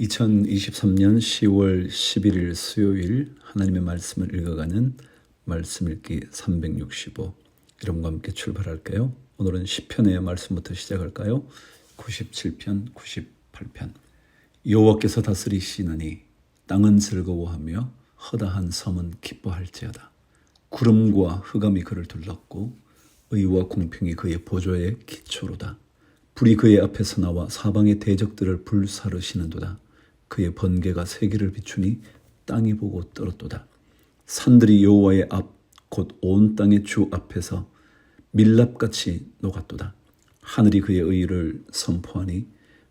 2023년 10월 11일 수요일 하나님의 말씀을 읽어가는 말씀 읽기 365 여러분과 함께 출발할까요? 오늘은 10편의 말씀부터 시작할까요? 97편, 98편 여호와께서 다스리시나니 땅은 즐거워하며 허다한 섬은 기뻐할지어다 구름과 흑암이 그를 둘렀고 의와 공평이 그의 보좌의 기초로다 불이 그의 앞에서 나와 사방의 대적들을 불사르시는도다. 그의 번개가 세계를 비추니 땅이 보고 떨었도다. 산들이 여호와의 앞 곧 온 땅의 주 앞에서 밀랍같이 녹았도다. 하늘이 그의 의를 선포하니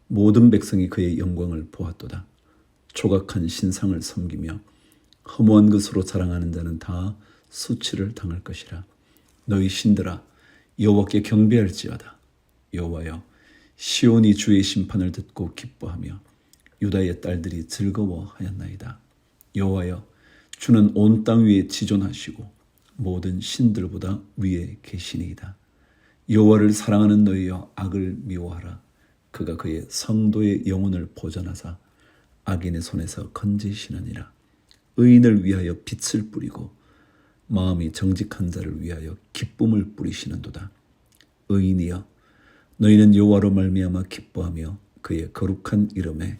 모든 백성이 그의 영광을 보았도다. 조각한 신상을 섬기며 허무한 것으로 자랑하는 자는 다 수치를 당할 것이라. 너희 신들아 여호와께 경배할지어다. 여호와여 시온이 주의 심판을 듣고 기뻐하며 유다의 딸들이 즐거워하였나이다. 여호와여 주는 온 땅 위에 지존하시고 모든 신들보다 위에 계시니이다. 여호와를 사랑하는 너희여 악을 미워하라. 그가 그의 성도의 영혼을 보전하사 악인의 손에서 건지시느니라. 의인을 위하여 빛을 뿌리고 마음이 정직한 자를 위하여 기쁨을 뿌리시는도다. 의인이여 너희는 여호와로 말미암아 기뻐하며 그의 거룩한 이름에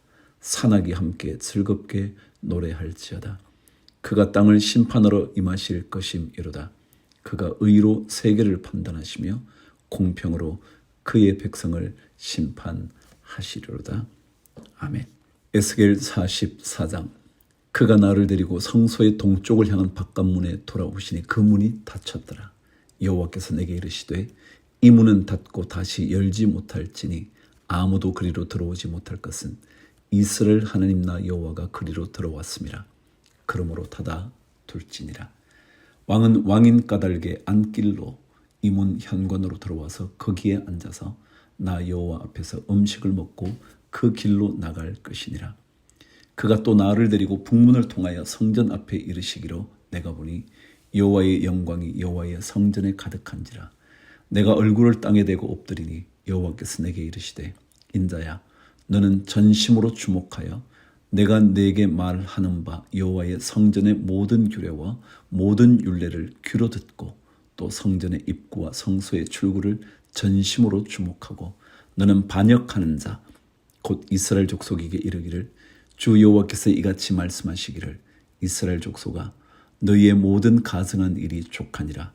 산악이 함께 즐겁게 노래할지어다. 그가 땅을 심판하러 임하실 것임이로다. 그가 의로 세계를 판단하시며 공평으로 그의 백성을 심판하시리로다. 아멘. 에스겔 44장 그가 나를 데리고 성소의 동쪽을 향한 바깥문에 돌아오시니 그 문이 닫혔더라. 여호와께서 내게 이르시되 이 문은 닫고 다시 열지 못할지니 아무도 그리로 들어오지 못할 것은 이스라엘 하나님 나 여호와가 그리로 들어왔음이라. 그러므로 닫아 둘지니라. 왕은 왕인 까닭에 안길로 이문 현관으로 들어와서 거기에 앉아서 나 여호와 앞에서 음식을 먹고 그 길로 나갈 것이니라. 그가 또 나를 데리고 북문을 통하여 성전 앞에 이르시기로 내가 보니 여호와의 영광이 여호와의 성전에 가득한지라. 내가 얼굴을 땅에 대고 엎드리니 여호와께서 내게 이르시되 인자야 너는 전심으로 주목하여 내가 내게 말하는 바 여호와의 성전의 모든 규례와 모든 율례를 귀로 듣고 또 성전의 입구와 성소의 출구를 전심으로 주목하고 너는 반역하는 자 곧 이스라엘 족속에게 이르기를 주 여호와께서 이같이 말씀하시기를 이스라엘 족속아 너희의 모든 가증한 일이 족하니라.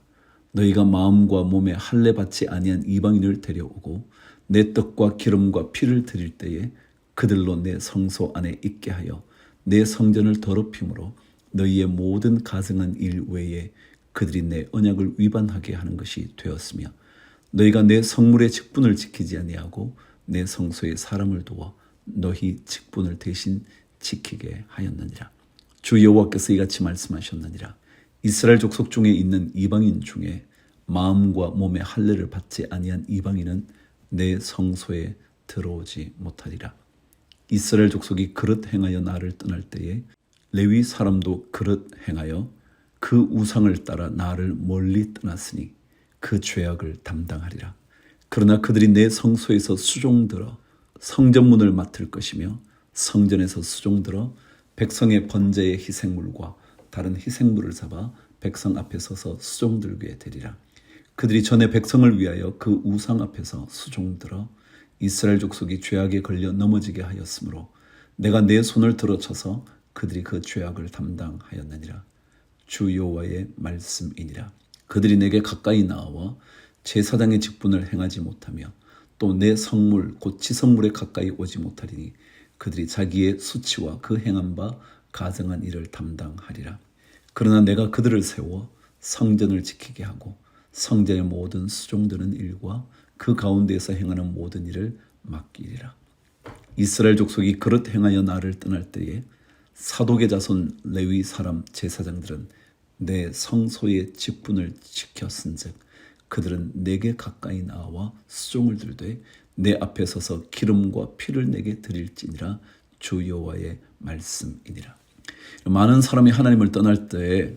너희가 마음과 몸에 할례 받지 아니한 이방인을 데려오고 내 떡과 기름과 피를 드릴 때에 그들로 내 성소 안에 있게 하여 내 성전을 더럽힘으로 너희의 모든 가증한 일 외에 그들이 내 언약을 위반하게 하는 것이 되었으며 너희가 내 성물의 직분을 지키지 아니하고 내 성소에 사람을 두어 너희 직분을 대신 지키게 하였느니라. 주 여호와께서 이같이 말씀하셨느니라. 이스라엘 족속 중에 있는 이방인 중에 마음과 몸의 할례를 받지 아니한 이방인은 내 성소에 들어오지 못하리라. 이스라엘 족속이 그릇 행하여 나를 떠날 때에 레위 사람도 그릇 행하여 그 우상을 따라 나를 멀리 떠났으니 그 죄악을 담당하리라. 그러나 그들이 내 성소에서 수종들어 성전문을 맡을 것이며 성전에서 수종들어 백성의 번제의 희생물과 다른 희생물을 잡아 백성 앞에 서서 수종들게 되리라. 그들이 전에 백성을 위하여 그 우상 앞에서 수종들어 이스라엘 족속이 죄악에 걸려 넘어지게 하였으므로 내가 내 손을 들어쳐서 그들이 그 죄악을 담당하였느니라. 주 여호와의 말씀이니라. 그들이 내게 가까이 나와 제사장의 직분을 행하지 못하며 또 내 성물 곧 지성물에 가까이 오지 못하리니 그들이 자기의 수치와 그 행한 바 가정한 일을 담당하리라. 그러나 내가 그들을 세워 성전을 지키게 하고 성전의 모든 수종드는 일과 그 가운데에서 행하는 모든 일을 맡기리라 이스라엘 족속이 그릇 행하여 나를 떠날 때에 사독의 자손 레위 사람 제사장들은 내 성소의 직분을 지켰은즉 그들은 내게 가까이 나와 수종을 들되 내 앞에 서서 기름과 피를 내게 드릴지니라 주 여호와의 말씀이니라. 많은 사람이 하나님을 떠날 때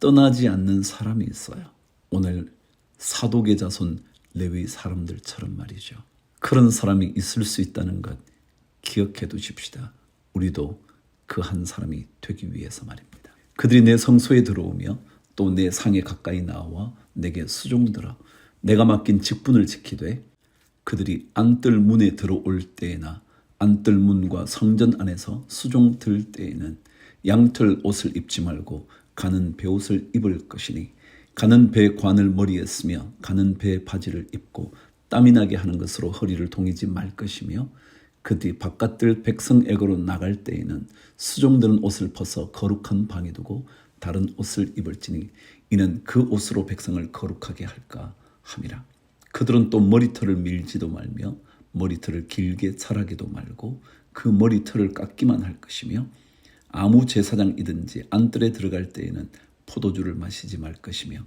떠나지 않는 사람이 있어요. 오늘 사독의 자손 레위 사람들처럼 말이죠. 그런 사람이 있을 수 있다는 것 기억해 두십시다. 우리도 그 한 사람이 되기 위해서 말입니다. 그들이 내 성소에 들어오며 또 내 상에 가까이 나와 내게 수종들어 내가 맡긴 직분을 지키되 그들이 안뜰 문에 들어올 때에나 안뜰 문과 성전 안에서 수종 들 때에는 양털 옷을 입지 말고 가는 배옷을 입을 것이니 가는 배 관을 머리에 쓰며 가는 배 바지를 입고 땀이 나게 하는 것으로 허리를 동이지 말 것이며 그 뒤 바깥들 백성에게로 나갈 때에는 수종드는 옷을 벗어 거룩한 방에 두고 다른 옷을 입을지니 이는 그 옷으로 백성을 거룩하게 할까 함이라. 그들은 또 머리털을 밀지도 말며 머리털을 길게 자라기도 말고 그 머리털을 깎기만 할 것이며 아무 제사장이든지 안뜰에 들어갈 때에는 포도주를 마시지 말 것이며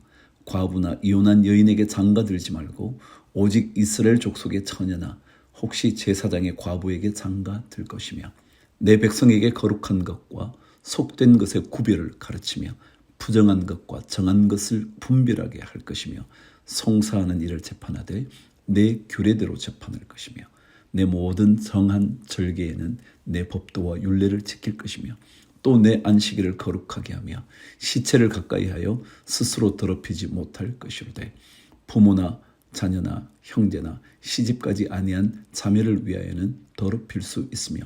과부나 이혼한 여인에게 장가들지 말고 오직 이스라엘 족속의 처녀나 혹시 제사장의 과부에게 장가 들 것이며 내 백성에게 거룩한 것과 속된 것의 구별을 가르치며 부정한 것과 정한 것을 분별하게 할 것이며 송사하는 일을 재판하되 내 규례대로 재판할 것이며 내 모든 정한 절개에는 내 법도와 율례를 지킬 것이며 또 내 안식일을 거룩하게 하며 시체를 가까이 하여 스스로 더럽히지 못할 것이로되 부모나 자녀나 형제나 시집까지 아니한 자매를 위하여는 더럽힐 수 있으며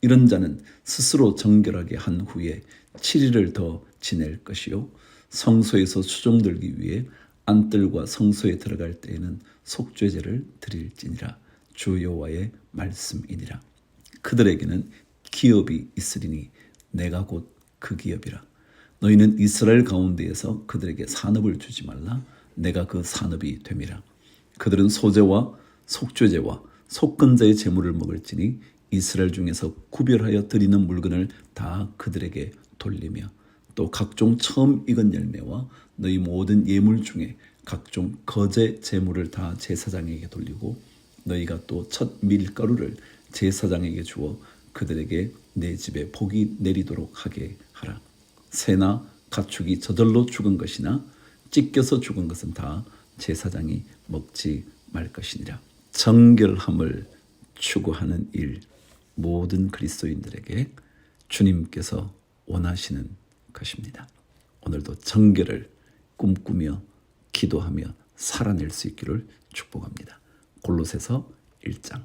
이런 자는 스스로 정결하게 한 후에 7일을 더 지낼 것이요 성소에서 수종들기 위해 안뜰과 성소에 들어갈 때에는 속죄제를 드릴지니라. 주 여호와의 말씀이니라. 그들에게는 기업이 있으리니 내가 곧 그 기업이라. 너희는 이스라엘 가운데에서 그들에게 산업을 주지 말라. 내가 그 산업이 됨이라. 그들은 소재와 속죄제와 속건자의 제물을 먹을지니 이스라엘 중에서 구별하여 드리는 물건을 다 그들에게 돌리며 또 각종 처음 익은 열매와 너희 모든 예물 중에 각종 거제 제물을 다 제사장에게 돌리고 너희가 또 첫 밀가루를 제사장에게 주어 그들에게 내 집에 복이 내리도록 하게 하라. 새나 가축이 저절로 죽은 것이나 찢겨서 죽은 것은 다 제사장이 먹지 말 것이니라. 정결함을 추구하는 일 모든 그리스도인들에게 주님께서 원하시는 것입니다. 오늘도 정결을 꿈꾸며 기도하며 살아낼 수 있기를 축복합니다. 골로새서 1장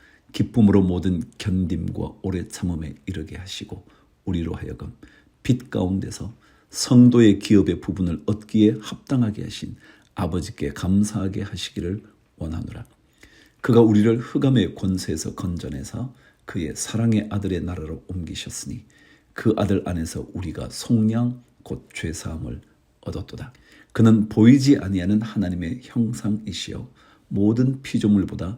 기쁨으로 모든 견딤과 오래 참음에 이르게 하시고 우리로 하여금 빛 가운데서 성도의 기업의 부분을 얻기에 합당하게 하신 아버지께 감사하게 하시기를 원하노라. 그가 우리를 흑암의 권세에서 건져내서 그의 사랑의 아들의 나라로 옮기셨으니 그 아들 안에서 우리가 속량 곧 죄사함을 얻었도다. 그는 보이지 아니하는 하나님의 형상이시요 모든 피조물보다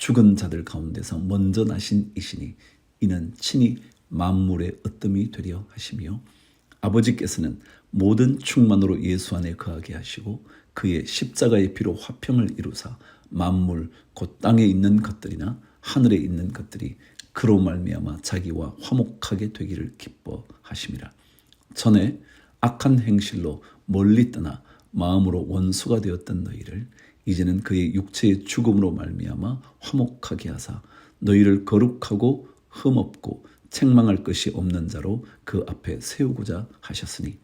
죽은 자들 가운데서 먼저 나신 이시니 이는 친히 만물의 으뜸이 되려 하시며 아버지께서는 모든 충만으로 예수 안에 거하게 하시고 그의 십자가의 피로 화평을 이루사 만물 곧 땅에 있는 것들이나 하늘에 있는 것들이 그로 말미암아 자기와 화목하게 되기를 기뻐하심이라. 전에 악한 행실로 멀리 떠나 마음으로 원수가 되었던 너희를 이제는 그의 육체의 죽음으로 말미암아 화목하게 하사 너희를 거룩하고 흠없고 책망할 것이 없는 자로 그 앞에 세우고자 하셨으니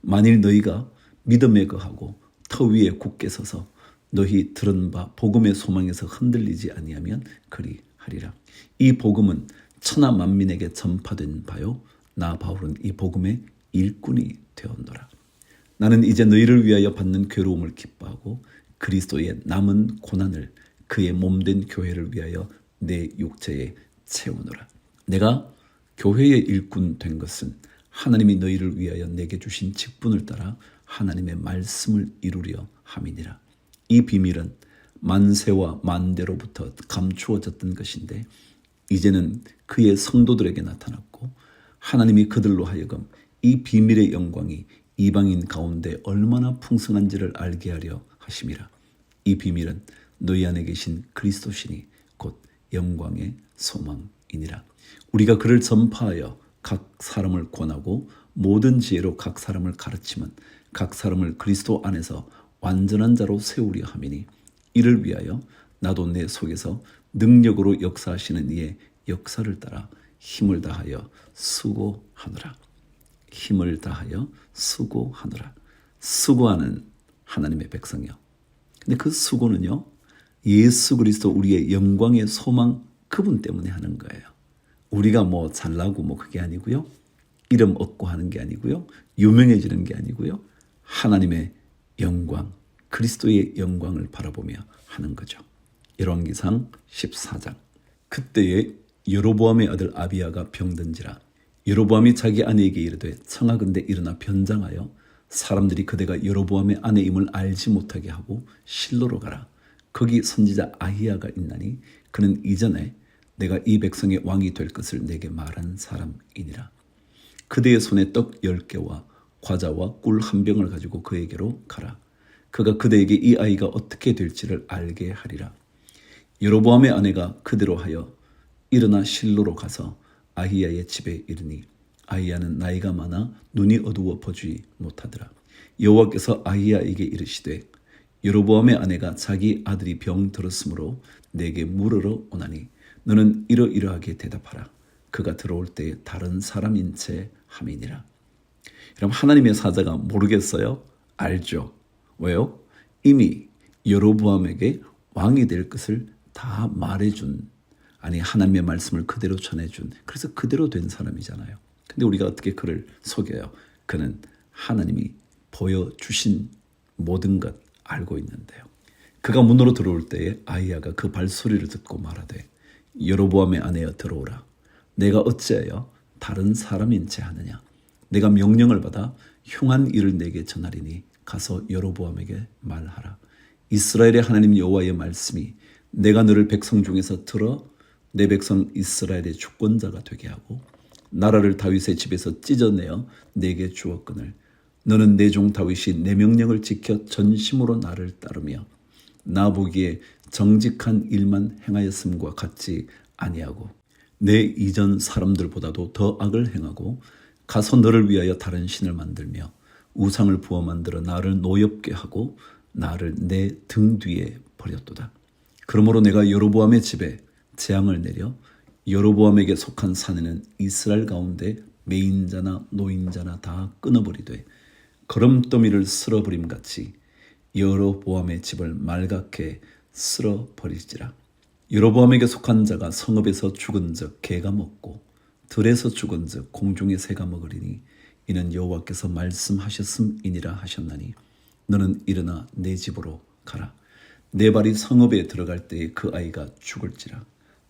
만일 너희가 믿음에 거하고 터 위에 굳게 서서 너희 들은 바 복음의 소망에서 흔들리지 아니하면 그리 하리라. 이 복음은 천하 만민에게 전파된 바요. 나 바울은 이 복음의 일꾼이 되었노라. 나는 이제 너희를 위하여 받는 괴로움을 기뻐하고 그리스도의 남은 고난을 그의 몸된 교회를 위하여 내 육체에 채우노라. 내가 교회의 일꾼 된 것은 하나님이 너희를 위하여 내게 주신 직분을 따라 하나님의 말씀을 이루려 함이니라. 이 비밀은 만세와 만대로부터 감추어졌던 것인데 이제는 그의 성도들에게 나타났고 하나님이 그들로 하여금 이 비밀의 영광이 이방인 가운데 얼마나 풍성한지를 알게 하려 하심이라. 이 비밀은 너희 안에 계신 그리스도시니 곧 영광의 소망이니라. 우리가 그를 전파하여 각 사람을 권하고 모든 지혜로 각 사람을 가르치면 각 사람을 그리스도 안에서 완전한 자로 세우려 함이니 이를 위하여 나도 내 속에서 능력으로 역사하시는 이의 역사를 따라 힘을 다하여 수고하노라. 힘을 다하여 수고하노라. 수고하는 하나님의 백성이요. 근데 그 수고는요, 예수 그리스도 우리의 영광의 소망 그분 때문에 하는 거예요. 우리가 뭐 잘나고 뭐 그게 아니고요. 이름 얻고 하는 게 아니고요. 유명해지는 게 아니고요. 하나님의 영광, 그리스도의 영광을 바라보며 하는 거죠. 열왕기상 14장. 그때에 여로보암의 아들 아비야가 병든지라 여로보암이 자기 아내에게 이르되 청하건대 일어나 변장하여 사람들이 그대가 여로보암의 아내임을 알지 못하게 하고 실로로 가라. 거기 선지자 아히야가 있나니 그는 이전에 내가 이 백성의 왕이 될 것을 내게 말한 사람이니라. 그대의 손에 떡 열 개와 과자와 꿀 한 병을 가지고 그에게로 가라. 그가 그대에게 이 아이가 어떻게 될지를 알게 하리라. 여로보암의 아내가 그대로 하여 일어나 실로로 가서 아히야의 집에 이르니 아히야는 나이가 많아 눈이 어두워 보지 못하더라. 여호와께서 아히야에게 이르시되 여로보암의 아내가 자기 아들이 병 들었으므로 내게 물으러 오나니 너는 이러이러하게 대답하라. 그가 들어올 때 다른 사람인 채 함이니라. 그럼 하나님의 사자가 모르겠어요? 알죠. 왜요? 이미 여로보암에게 왕이 될 것을 다 말해준 아니 하나님의 말씀을 그대로 전해준 그래서 그대로 된 사람이잖아요. 근데 우리가 어떻게 그를 속여요? 그는 하나님이 보여주신 모든 것 알고 있는데요. 그가 문으로 들어올 때에 아이야가 그 발소리를 듣고 말하되 여로보암의 아내여 들어오라. 내가 어찌하여 다른 사람인 채 하느냐? 내가 명령을 받아 흉한 일을 내게 전하리니 가서 여로보암에게 말하라. 이스라엘의 하나님 여호와의 말씀이 내가 너를 백성 중에서 들어 내 백성 이스라엘의 주권자가 되게 하고 나라를 다윗의 집에서 찢어내어 내게 주었거늘 너는 내 종 다윗이 내 명령을 지켜 전심으로 나를 따르며 나 보기에 정직한 일만 행하였음과 같지 아니하고 내 이전 사람들보다도 더 악을 행하고 가서 너를 위하여 다른 신을 만들며 우상을 부어 만들어 나를 노엽게 하고 나를 내 등 뒤에 버렸도다. 그러므로 내가 여로보암의 집에 재앙을 내려 여로보암에게 속한 산에는 이스라엘 가운데 매인자나 노인자나 다 끊어버리되 걸음더미를 쓸어버림 같이 여로보암의 집을 말갛게 쓸어버리지라. 여로보암에게 속한 자가 성읍에서 죽은즉 개가 먹고 들에서 죽은즉 공중의 새가 먹으리니 이는 여호와께서 말씀하셨음이니라 하셨나니 너는 일어나 내 집으로 가라. 내 발이 성읍에 들어갈 때에 그 아이가 죽을지라.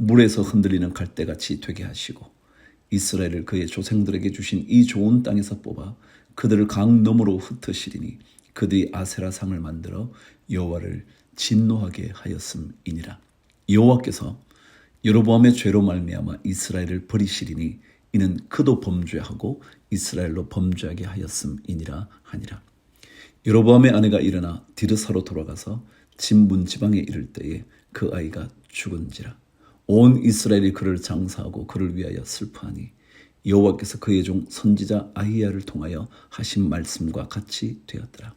물에서 흔들리는 갈대같이 되게 하시고 이스라엘을 그의 조상들에게 주신 이 좋은 땅에서 뽑아 그들을 강 너머로 흩으시리니 그들이 아세라 상을 만들어 여호와를 진노하게 하였음이니라. 여호와께서 여로보암의 죄로 말미암아 이스라엘을 버리시리니 이는 그도 범죄하고 이스라엘로 범죄하게 하였음이니라 하니라. 여로보암의 아내가 일어나 디르사로 돌아가서 진문 지방에 이를 때에 그 아이가 죽은지라. 온 이스라엘이 그를 장사하고 그를 위하여 슬퍼하니 여호와께서 그의 종 선지자 아히야를 통하여 하신 말씀과 같이 되었더라.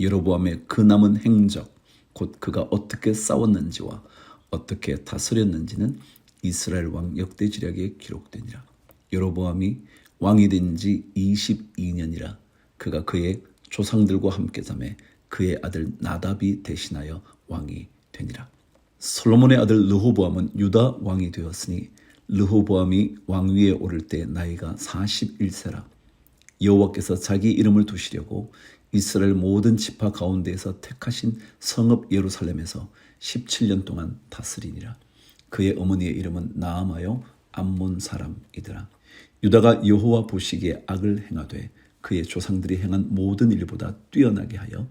여로보암의 그 남은 행적 곧 그가 어떻게 싸웠는지와 어떻게 다스렸는지는 이스라엘 왕 역대지략에 기록되니라. 여로보암이 왕이 된 지 22년이라 그가 그의 조상들과 함께 잠에 그의 아들 나답이 대신하여 왕이 되니라. 솔로몬의 아들 르호보암은 유다 왕이 되었으니 르호보암이 왕위에 오를 때 나이가 41세라. 여호와께서 자기 이름을 두시려고 이스라엘 모든 지파 가운데에서 택하신 성읍 예루살렘에서 17년 동안 다스리니라. 그의 어머니의 이름은 나아마요 암몬 사람이더라. 유다가 여호와 보시기에 악을 행하되 그의 조상들이 행한 모든 일보다 뛰어나게 하여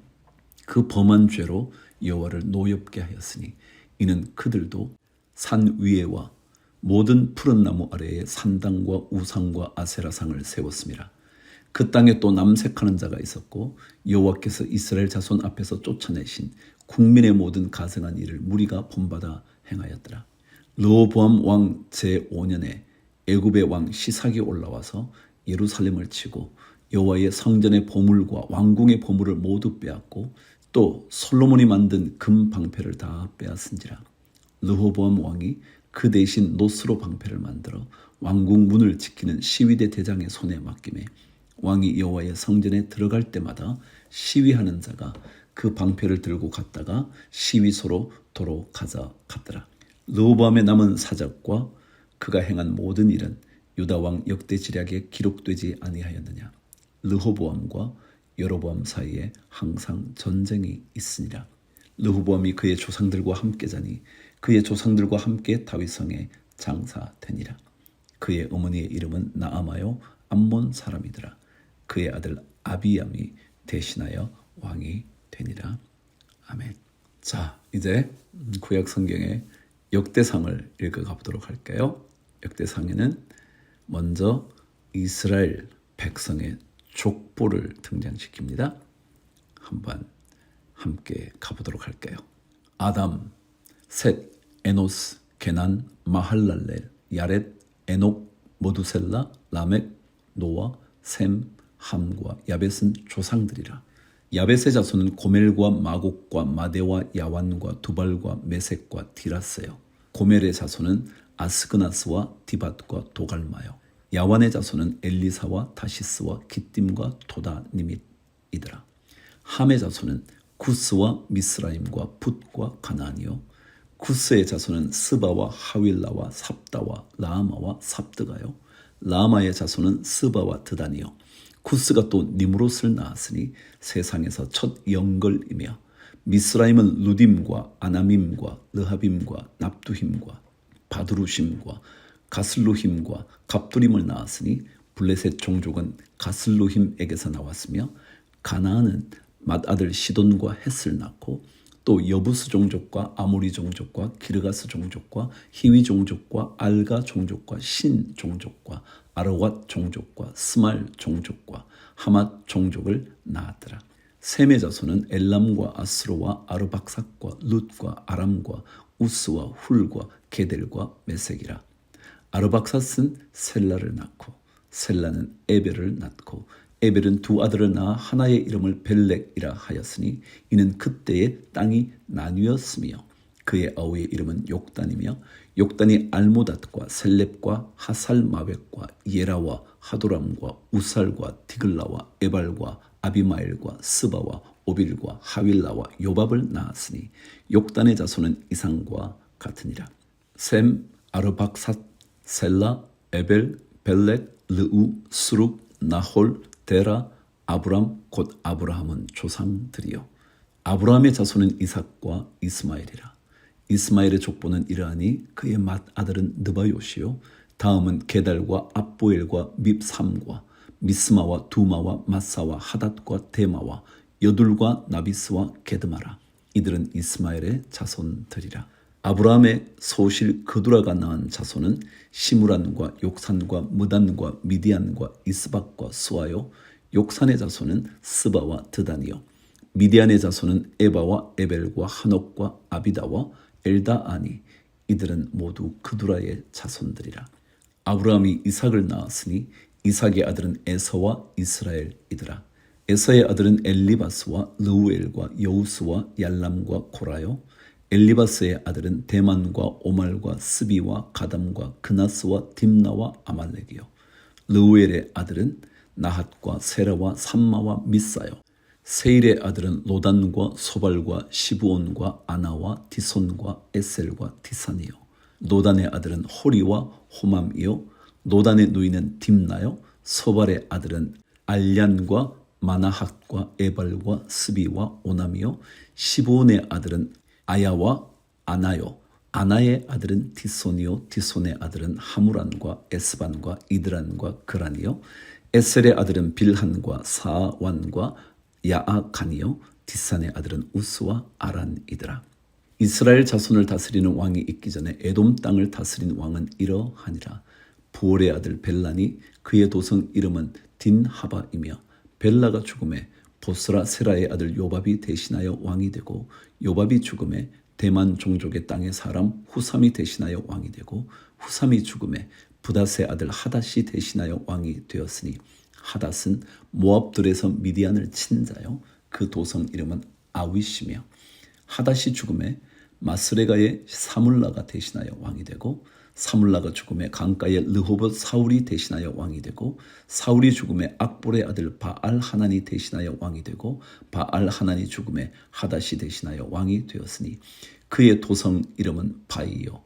그 범한 죄로 여호와를 노엽게 하였으니 이는 그들도 산 위에와 모든 푸른 나무 아래에 산당과 우상과 아세라상을 세웠습니다. 그 땅에 또 남색하는 자가 있었고 여호와께서 이스라엘 자손 앞에서 쫓아내신 국민의 모든 가증한 일을 무리가 본받아 행하였더라. 르호보암 왕 제5년에 애굽의 왕 시삭이 올라와서 예루살렘을 치고 여호와의 성전의 보물과 왕궁의 보물을 모두 빼앗고 또 솔로몬이 만든 금 방패를 다 빼앗은지라 르호보암 왕이 그 대신 노스로 방패를 만들어 왕궁 문을 지키는 시위대 대장의 손에 맡김에 왕이 여호와의 성전에 들어갈 때마다 시위하는 자가 그 방패를 들고 갔다가 시위소로 도로 가져갔더라. 르호보암의 남은 사적과 그가 행한 모든 일은 유다 왕 역대 지략에 기록되지 아니하였느냐. 르호보암과 여로보암 사이에 항상 전쟁이 있으니라. 르호보암이 그의 조상들과 함께 자니 그의 조상들과 함께 다윗성에 장사되니라. 그의 어머니의 이름은 나아마요 암몬 사람이더라. 그의 아들 아비암이 대신하여 왕이 되니라. 아멘. 자, 이제 구약 성경의 역대상을 읽어가 보도록 할까요? 역대상에는 먼저 이스라엘 백성의 족보를 등장시킵니다. 한번 함께 가보도록 할게요. 아담, 셋, 에노스, 게난, 마할랄렐, 야렛, 에녹, 모두셀라, 라멕, 노아, 셈, 함과 야벳은 조상들이라. 야벳의 자손은 고멜과 마곡과 마데와 야완과 두발과 메색과 디라스요. 고멜의 자손은 아스그나스와 디밧과 도갈마요. 야완의 자손은 엘리사와 다시스와 기띔과 토다니밋이더라. 함의 자손은 구스와 미스라임과 붓과 가나니요. 구스의 자손은 스바와 하윌라와 삽다와 라마와 삽드가요. 라마의 자손은 스바와 드다니요. 구스가 또 니무롯을 낳았으니 세상에서 첫 영걸이며 미스라임은 루딤과 아나밈과 르하빔과 납두힘과 바두루심과 가슬루힘과 갑두림을 낳았으니 블레셋 종족은 가슬루힘에게서 나왔으며 가나안은 맏아들 시돈과 헷을 낳고 또 여부스 종족과 아모리 종족과 기르가스 종족과 히위 종족과 알가 종족과 신 종족과 아르왓 종족과 스말 종족과 하맛 종족을 낳았더라. 셈의 자손은 엘람과 아스로와 아르박삭과 룻과 아람과 우스와 훌과 게델과 메색이라. 아르박삭은 셀라를 낳고 셀라는 에벨을 낳고 에벨은 두 아들을 낳아 하나의 이름을 벨렉이라 하였으니 이는 그때의 땅이 나뉘었으며 그의 아우의 이름은 욕단이며 욕단이 알모닷과 셀렙과 하살마벡과 예라와 하도람과 우살과 디글라와 에발과 아비마엘과 스바와 오빌과 하윌라와 요밥을 낳았으니 욕단의 자손은 이상과 같으니라. 셈 아르박삿 셀라 에벨 벨렉 르우 스룩 나홀 데라 아브람 곧 아브라함은 조상들이요. 아브라함의 자손은 이삭과 이스마엘이라. 이스마엘의 족보는 이러하니 그의 맏 아들은 느바요시요. 다음은 게달과 압보엘과 밉삼과 미스마와 두마와 마사와 하닷과 데마와 여둘과 나비스와 게드마라. 이들은 이스마엘의 자손들이라 아브라함의 소실 그두라가 낳은 자손은 시무란과 욕산과 무단과 미디안과 이스박과 수아요 욕산의 자손은 스바와 드단이요. 미디안의 자손은 에바와 에벨과 한옥과 아비다와 엘다아니. 이들은 모두 그두라의 자손들이라. 아브라함이 이삭을 낳았으니 이삭의 아들은 에서와 이스라엘이더라. 에서의 아들은 엘리바스와 르우엘과 여우스와 얄람과 고라요 엘리바스의 아들은 대만과 오말과 스비와 가담과 그나스와 딥나와 아말렉이요. 르우엘의 아들은 나핫과 세라와 삼마와 미사요. 세일의 아들은 로단과 소발과 시부온과 아나와 디손과 에셀과 디산이요. 노단의 아들은 호리와 호맘이요. 노단의 누이는 딥나요. 소발의 아들은 알얀과 마나핫과 에발과 스비와 오남이요. 시부온의 아들은 아야와 아나요. 아나의 아들은 디손이요. 디손의 아들은 하무란과 에스반과 이드란과 그란이요. 에셀의 아들은 빌한과 사완과 야아간이요. 디산의 아들은 우스와 아란이더라. 이스라엘 자손을 다스리는 왕이 있기 전에 에돔 땅을 다스린 왕은 이러하니라. 부올의 아들 벨란이 그의 도성 이름은 딘하바이며 벨라가 죽음에 보스라 세라의 아들 요밥이 대신하여 왕이 되고 요밥이 죽음에 대만 종족의 땅의 사람 후삼이 대신하여 왕이 되고 후삼이 죽음에 부다스의 아들 하닷이 대신하여 왕이 되었으니 하닷은 모압들에서 미디안을 친 자요. 그 도성 이름은 아윗이며 하닷이 죽음에 마스레가의 사물라가 대신하여 왕이 되고 사물라가 죽음에 강가의 르호봇 사울이 대신하여 왕이 되고 사울이 죽음에 악볼의 아들 바알 하나니 대신하여 왕이 되고 바알 하나니 죽음에 하닷이 대신하여 왕이 되었으니 그의 도성 이름은 바이요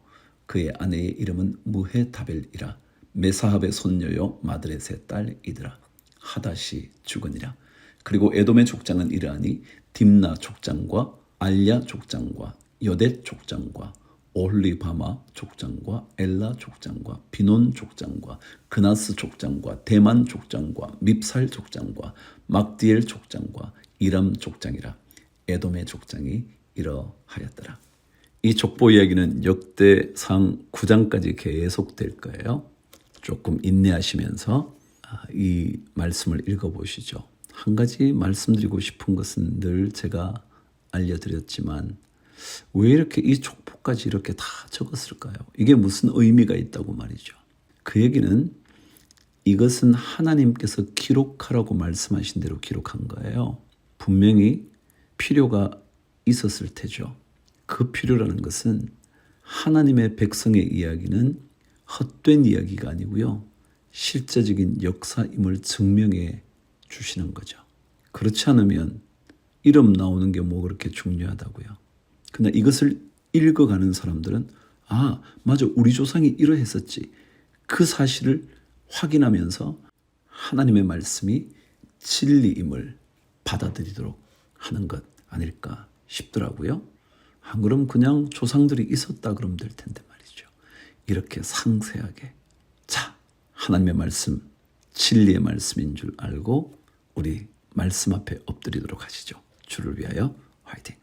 그의 아내의 이름은 무헤다벨이라. 메사합의 손녀요 마드렛의 딸이더라. 하닷이 죽으니라. 그리고 에돔의 족장은 이러하니 딥나 족장과 알야 족장과 여댓 족장과 올리바마 족장과 엘라 족장과 비논 족장과 그나스 족장과 대만 족장과 밉살 족장과 막디엘 족장과 이람 족장이라 에돔의 족장이 이러하였더라. 이 족보 이야기는 역대상 9장까지 계속될 거예요. 조금 인내하시면서 아, 이 말씀을 읽어보시죠. 한 가지 말씀드리고 싶은 것은 늘 제가 알려드렸지만 왜 이렇게 이 족보까지 이렇게 다 적었을까요? 이게 무슨 의미가 있다고 말이죠. 그 얘기는 이것은 하나님께서 기록하라고 말씀하신 대로 기록한 거예요. 분명히 필요가 있었을 테죠. 그 필요라는 것은 하나님의 백성의 이야기는 헛된 이야기가 아니고요. 실제적인 역사임을 증명해 주시는 거죠. 그렇지 않으면 이름 나오는 게 뭐 그렇게 중요하다고요. 근데 이것을 읽어가는 사람들은 아, 맞아. 우리 조상이 이러했었지. 그 사실을 확인하면서 하나님의 말씀이 진리임을 받아들이도록 하는 것 아닐까 싶더라고요. 안 그럼 그냥 조상들이 있었다 그러면 될 텐데 말이죠. 이렇게 상세하게 자 하나님의 말씀 진리의 말씀인 줄 알고 우리 말씀 앞에 엎드리도록 하시죠. 주를 위하여 화이팅.